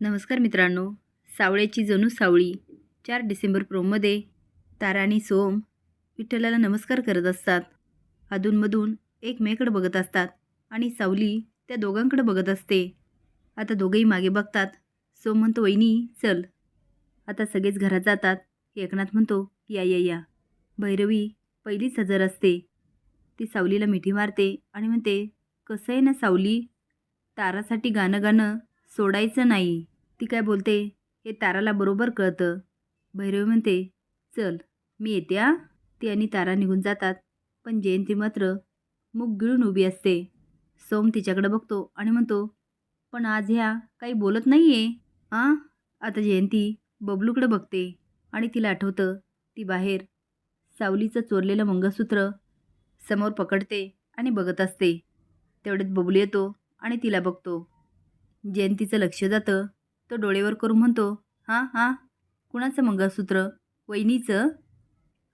नमस्कार मित्रांनो. सावळ्याची जणू सावळी. चार डिसेंबर प्रोमध्ये तारा आणि सोम विठ्ठलाला नमस्कार करत असतात. अधूनमधून एकमेकडं बघत असतात आणि सावली त्या दोघांकडे बघत असते. आता दोघंही मागे बघतात. सोम म्हणतो वहिनी चल. आता सगळेच घरात जातात. एकनाथ म्हणतो या या या. भैरवी पहिलीच हजर असते. ती सावलीला मिठी मारते आणि म्हणते कसं आहे ना सावली? तारासाठी गाणं गाणं सोडायचं नाही. ती काय बोलते? हे ताराला बरोबर कळतं. भैरवी म्हणते चल मी येते आ ती आणि तारा निघून जातात. पण जयंती मात्र मुख गिळून उभी असते. सोम तिच्याकडे बघतो आणि म्हणतो पण आज ह्या काही बोलत नाही आहे आ? आता जयंती बबलूकडे बघते आणि तिला आठवतं ती बाहेर सावलीचं चोरलेलं मंगळसूत्र समोर पकडते आणि बघत असते. तेवढ्यात बबलू येतो आणि तिला बघतो. जयंतीचं लक्ष जातं. तो डोळेवर करून म्हणतो हां हां कुणाचं मंगळसूत्र? वहिनीचं?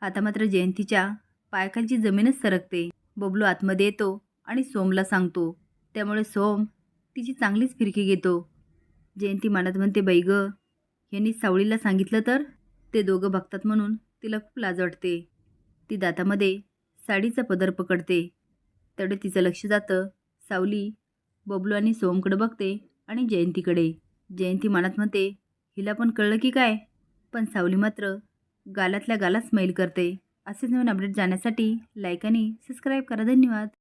आता मात्र जयंतीच्या पायाखालची जमीनच सरकते. बबलू आतमध्ये येतो आणि सोमला सांगतो. त्यामुळे सोम तिची चांगलीच फिरकी घेतो. जयंती मानत म्हणते बैग गं यांनी सावळीला सांगितलं तर? ते दोघं बघतात म्हणून तिला खूप लाज वाटते. ती दातामध्ये साडीचा पदर पकडते. तेवढे तिचं लक्ष जातं. सावली बबलू आणि सोमकडे बघते. आणि जयंतीकडे. जयंती मनात म्हणते हिला पण कळलं की काय? पण सावली मात्र गालातल्या गालात स्मेल करते. असेच नवीन अपडेट जाण्यासाठी लाईक आणि सबस्क्राईब करा. धन्यवाद.